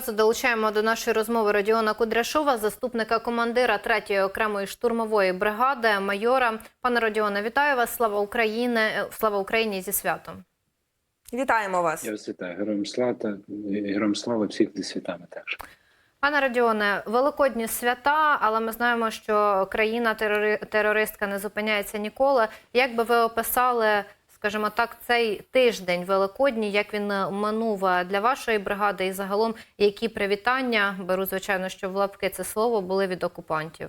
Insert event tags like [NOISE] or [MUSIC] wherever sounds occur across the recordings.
Одразу долучаємо до нашої розмови Радіона Кудряшова, заступника командира 3-ї окремої штурмової бригади, майора. Пане Радіоне, вітаю вас! Слава Україні! Слава Україні зі святом! Вітаємо вас. Я вас вітаю. Героям слава, героям слава всіх зі святами також. Пане Радіоне, великодні свята, але ми знаємо, що країна терористка не зупиняється ніколи. Як би ви описали, скажімо так, цей тиждень великодній, як він минув для вашої бригади, і загалом які привітання беру, звичайно, що в лапки це слово були від окупантів?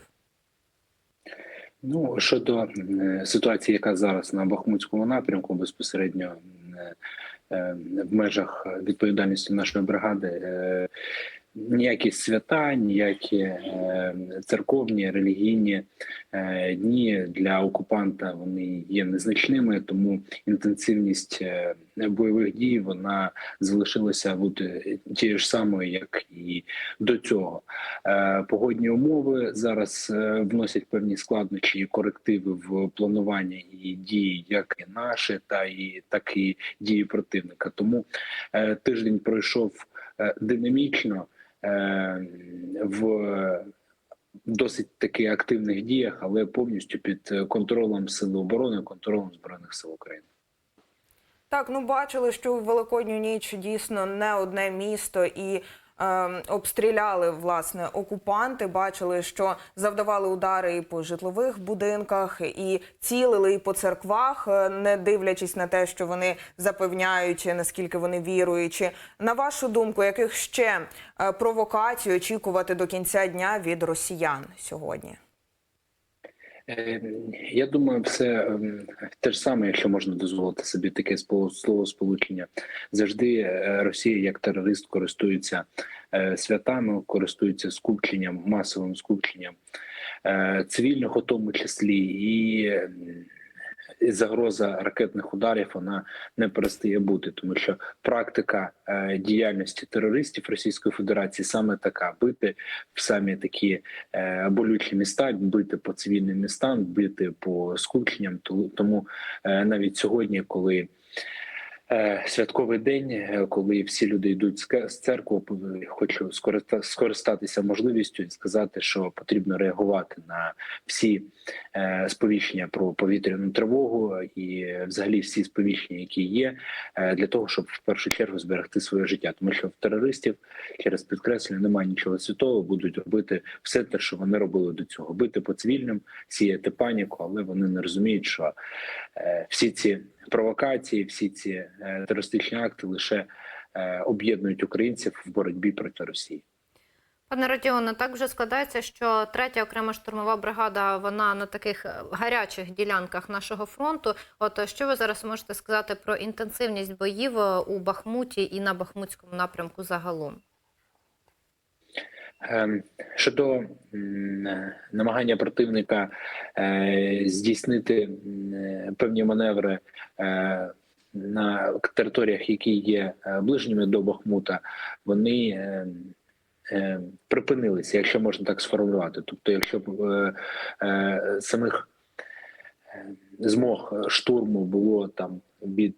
Ну щодо е, ситуації, яка зараз на Бахмутському напрямку, безпосередньо е, е, в межах відповідальності нашої бригади. Ніякі свята, ніякі е, церковні, релігійні е, дні для окупанта вони є незначними, тому інтенсивність е, бойових дій вона залишилася бути тією ж самою, як і до цього. Погодні умови зараз вносять певні складнощі і корективи в планування і дії, як і наші, та і так і дії противника. Тому тиждень пройшов динамічно в досить таки активних діях, але повністю під контролем сил оборони, контролем збройних сил України. Так, ну бачили, що в великодню ніч дійсно не одне місто і. Е, Обстріляли власне окупанти, бачили, що завдавали удари і по житлових будинках, і цілили і по церквах, е, не дивлячись на те, що вони запевняють, наскільки вони віруючі. На вашу думку, яких ще е, провокацій очікувати до кінця дня від росіян сьогодні? Е, Я думаю, все ем, те ж саме, якщо можна дозволити собі таке словосполучення. Завжди е, Росія як терорист користується е, святами, користується скупченням, масовим скупченням цивільних, у тому числі, і і загроза ракетних ударів вона не перестає бути, тому що практика е, діяльності терористів Російської Федерації саме така: бити в самі такі е, болючі міста, бити по цивільним містам, бити по скупченням. Тому е, навіть сьогодні, коли Святковий день, е, коли всі люди йдуть з церкви, хочу скористатися можливістю і сказати, що потрібно реагувати на всі е, сповіщення про повітряну тривогу і, взагалі, всі сповіщення, які є, для того, щоб в першу чергу зберегти своє життя, тому що в терористів через підкреслення немає нічого святого, будуть робити все те, що вони робили до цього: бити по цивільним, сіяти паніку, але вони не розуміють, що всі ці провокації, всі ці е, терористичні акти лише е, об'єднують українців в боротьбі проти Росії. Пане Радіоне, так вже складається, що третя окрема штурмова бригада вона на таких е, гарячих ділянках нашого фронту. От що ви зараз можете сказати про інтенсивність боїв у Бахмуті і на Бахмутському напрямку загалом? Ем, щодо намагання противника е, здійснити певні маневри е, на територіях, які є е, ближніми до Бахмута, вони припинилися, якщо можна так сформулювати. Тобто, якщо самих змог штурму було там від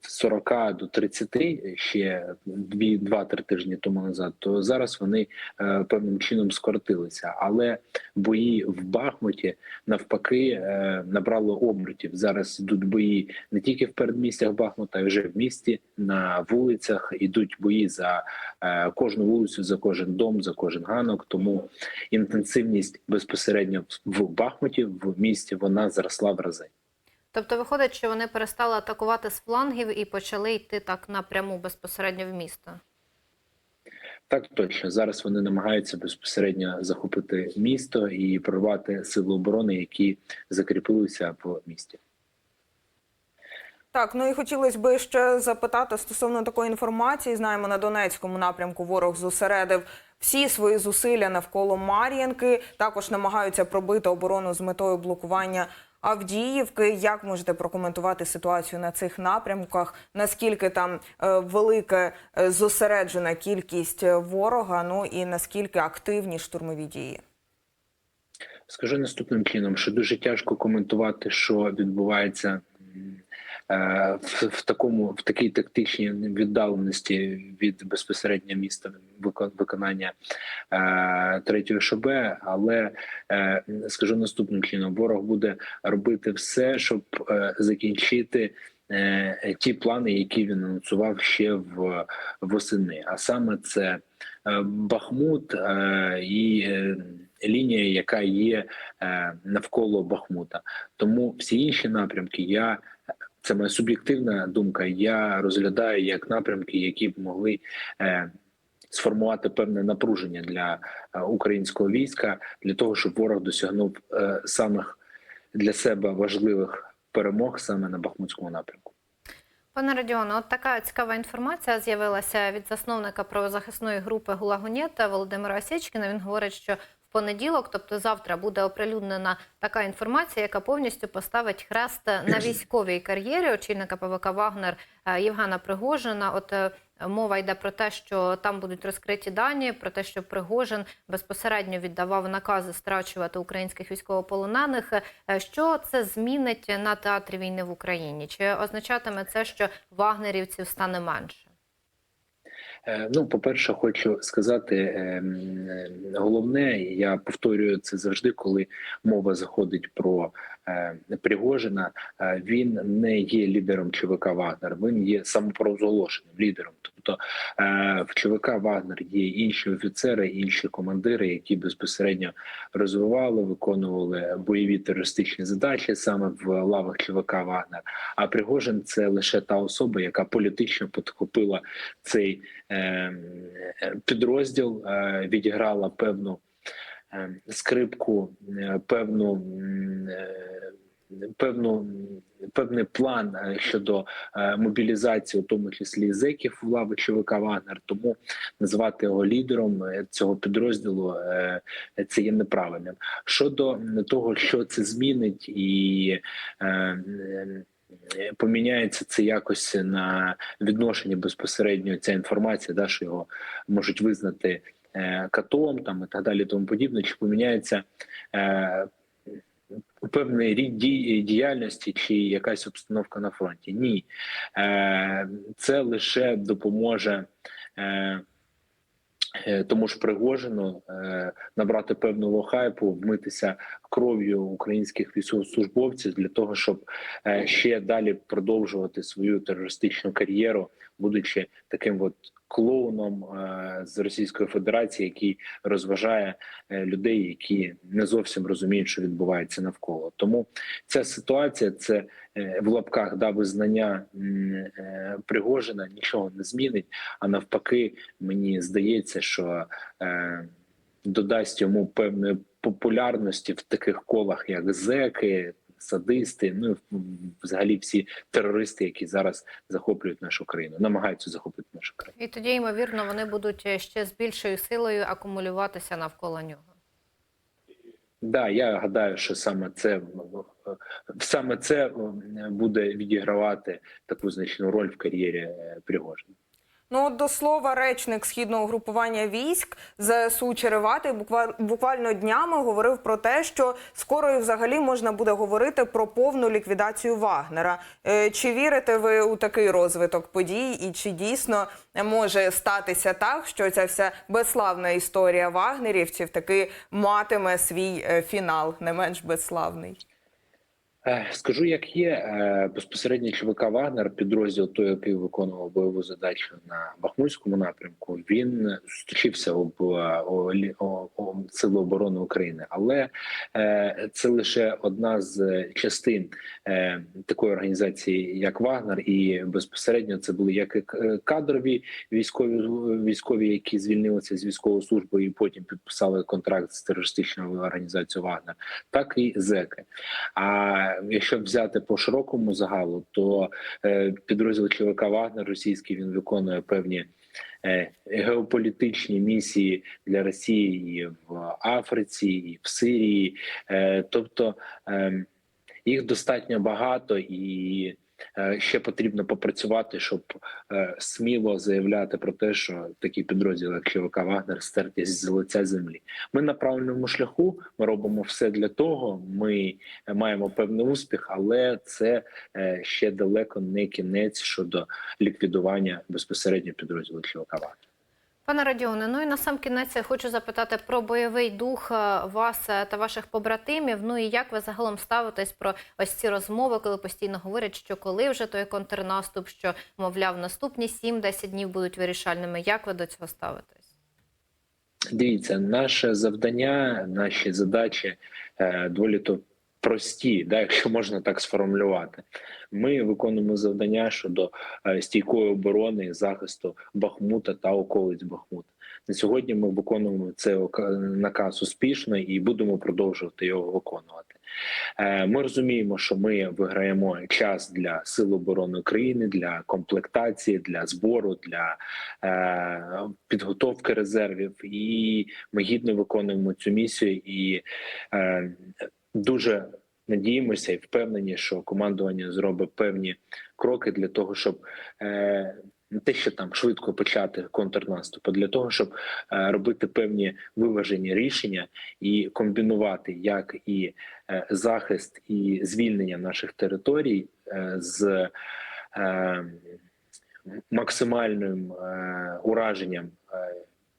40 е, до 30 ще два-три тижні тому назад, то зараз вони е, певним чином скоротилися. Але бої в Бахмуті навпаки е, набрало обертів. Зараз йдуть бої не тільки в передмістях Бахмута, а вже в місті на вулицях. Ідуть бої за кожну вулицю, за кожен дом, за кожен ганок. Тому інтенсивність безпосередньо в Бахмуті в місті вона зросла в рази. Тобто виходить, що вони перестали атакувати з флангів і почали йти так напряму безпосередньо в місто. Так точно зараз вони намагаються безпосередньо захопити місто і прорвати сили оборони, які закріпилися в місті. Так, ну і хотілося б ще запитати стосовно такої інформації. Знаємо, на Донецькому напрямку ворог зосередив всі свої зусилля навколо Мар'їнки. Також намагаються пробити оборону з метою блокування Авдіївки. Як можете прокоментувати ситуацію на цих напрямках? Наскільки там е, велика е, зосереджена кількість ворога? Ну і наскільки активні штурмові дії? Скажу наступним чином, що дуже тяжко коментувати, що відбувається в, в такому в такій тактичній віддаленості від безпосередньо міста викон- виконання е, третього ШБ, але е, скажу наступним чином: ворог буде робити все, щоб е, закінчити. е, Ті плани, які він анонсував ще в восени, а саме це е, Бахмут е, і е, лінія, яка є е, навколо Бахмута. Тому всі інші напрямки я це моя суб'єктивна думка. Я розглядаю як напрямки, які б могли е, сформувати певне напруження для е, українського війська для того, щоб ворог досягнув е, самих для себе важливих перемог саме на Бахмутському напрямку. Пане Радіоне, от така цікава інформація з'явилася від засновника правозахисної групи Гулагунєта Володимира Осєчкіна. Він говорить, що в понеділок, тобто завтра, буде оприлюднена така інформація, яка повністю поставить хрест на [CLEARS THROAT] військовій кар'єрі очільника ПВК Вагнер е, Євгена Пригожина. От е, мова йде про те, що там будуть розкриті дані, про те, що Пригожин безпосередньо віддавав накази страчувати українських військовополонених. Е, Що це змінить на театрі війни в Україні? Чи означатиме це, що вагнерівців стане менше? Е, Ну, по-перше, хочу сказати ем, е, головне, я повторюю це завжди, коли мова заходить про е, Пригожина. е, Він не є лідером ЧВК Вагнер, він є самопроголошеним лідером. Тобто е, в ЧВК Вагнер є інші офіцери, інші командири, які безпосередньо розвивали, виконували бойові терористичні задачі саме в лавах ЧВК Вагнер. А Пригожин це лише та особа, яка політично підхопила цей е, е, підрозділ, е, відіграла певну е, скрипку, е, певну. Певну певний план е, щодо е, мобілізації, у тому числі зеків в лави ЧВК Вагнер, тому назвати його лідером е, цього підрозділу це є неправильним. Щодо того, що це змінить і поміняється це якось на відношенні безпосередньо ця інформація, да, що його можуть визнати катом там і так далі, тому подібне, чи поміняється. Певний рід діяльності чи якась обстановка на фронті. Ні, е, це лише допоможе е, е, тому ж Пригожину набрати певного хайпу, вмитися кров'ю українських військовослужбовців для того, щоб ще далі продовжувати свою терористичну кар'єру, будучи таким от клоуном е, з Російської Федерації, який розважає е, людей, які не зовсім розуміють, що відбувається навколо. Тому ця ситуація це е, в лапках да визнання Пригожина нічого не змінить. А навпаки, мені здається, що додасть йому певної популярності в таких колах, як зеки, садисти, ну і взагалі всі терористи, які зараз захоплюють нашу країну, намагаються захопити нашу країну. І тоді, ймовірно, вони будуть е, ще з більшою силою акумулюватися навколо нього. Да, я гадаю, що саме це саме це буде відігравати таку значну роль в кар'єрі е, Пригожина. Ну, до слова, речник східного групування військ ЗСУ Череватий буква- буквально днями говорив про те, що скоро і взагалі можна буде говорити про повну ліквідацію Вагнера. Е, Чи вірите ви у такий розвиток подій, і чи дійсно може статися так, що ця вся безславна історія вагнерівців таки матиме свій е, фінал, не менш безславний? Е, Скажу, як є е, безпосередньо ЧВК Вагнер, підрозділ той, який виконував бойову задачу на Бахмутському напрямку. Він зустрічився об е, о, лі- о, о Сили оборони України, але е, це лише одна з частин е, такої організації, як Вагнер, і безпосередньо це були як кадрові військові військові, які звільнилися з військової служби і потім підписали контракт з терористичною організацією Вагнер, так і зеки. А якщо взяти по широкому загалу, то е, підрозділ ЧВК Вагнер російський він виконує певні е, геополітичні місії для Росії і в Африці, і в Сирії. Е, тобто е, їх достатньо багато і. Е, ще потрібно попрацювати, щоб е, сміло заявляти про те, що такі підрозділи, як ЧВК Вагнер, стерті з лиця землі. Ми на правильному шляху. Ми робимо все для того. Ми маємо певний успіх, але це е, ще далеко не кінець щодо ліквідування безпосередньо підрозділу ЧВК Вагнер. Пане Радіоне, ну і на сам кінець я хочу запитати про бойовий дух е, вас е, та ваших побратимів. Ну і як ви загалом ставитесь про ось ці розмови, коли постійно говорять, що коли вже той контрнаступ, що мовляв, наступні 7-10 днів будуть вирішальними. Як ви до цього ставитесь? Дивіться, наше завдання, наші задачі е, доволі то прості, да, якщо можна так сформулювати. Ми виконуємо завдання щодо е, стійкої оборони і захисту Бахмута та околиць Бахмута. На сьогодні ми виконуємо цей наказ успішно і будемо продовжувати його виконувати. Е, Ми розуміємо, що ми виграємо час для сил оборони України, для комплектації, для збору, для е, підготовки резервів, і ми гідно виконуємо цю місію і дуже надіємося і впевнені, що командування зробить певні кроки для того, щоб е, не те, що там швидко почати контрнаступ, а для того, щоб е, робити певні виважені рішення і комбінувати як і е, захист і звільнення наших територій е, з е, максимальним е, ураженням е,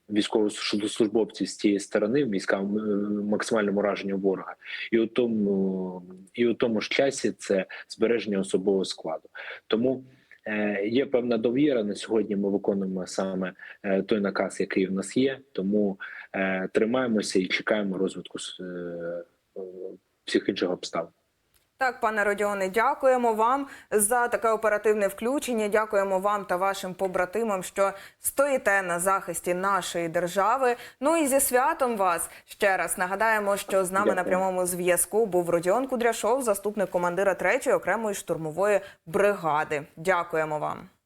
військовослужбовців з цієї сторони, війська максимальним ураженням ворога, і у тому, і у тому ж часі це збереження особового складу. Тому е, є певна довіра. На сьогодні ми виконуємо саме е, той наказ, який в нас є. Тому е, тримаємося і чекаємо розвитку всіх інших обставин. Так, пане Родіоне, дякуємо вам за таке оперативне включення. Дякуємо вам та вашим побратимам, що стоїте на захисті нашої держави. Ну і зі святом вас ще раз нагадаємо, що з нами на прямому зв'язку був Родіон Кудряшов, заступник командира 3-ї окремої штурмової бригади. Дякуємо вам.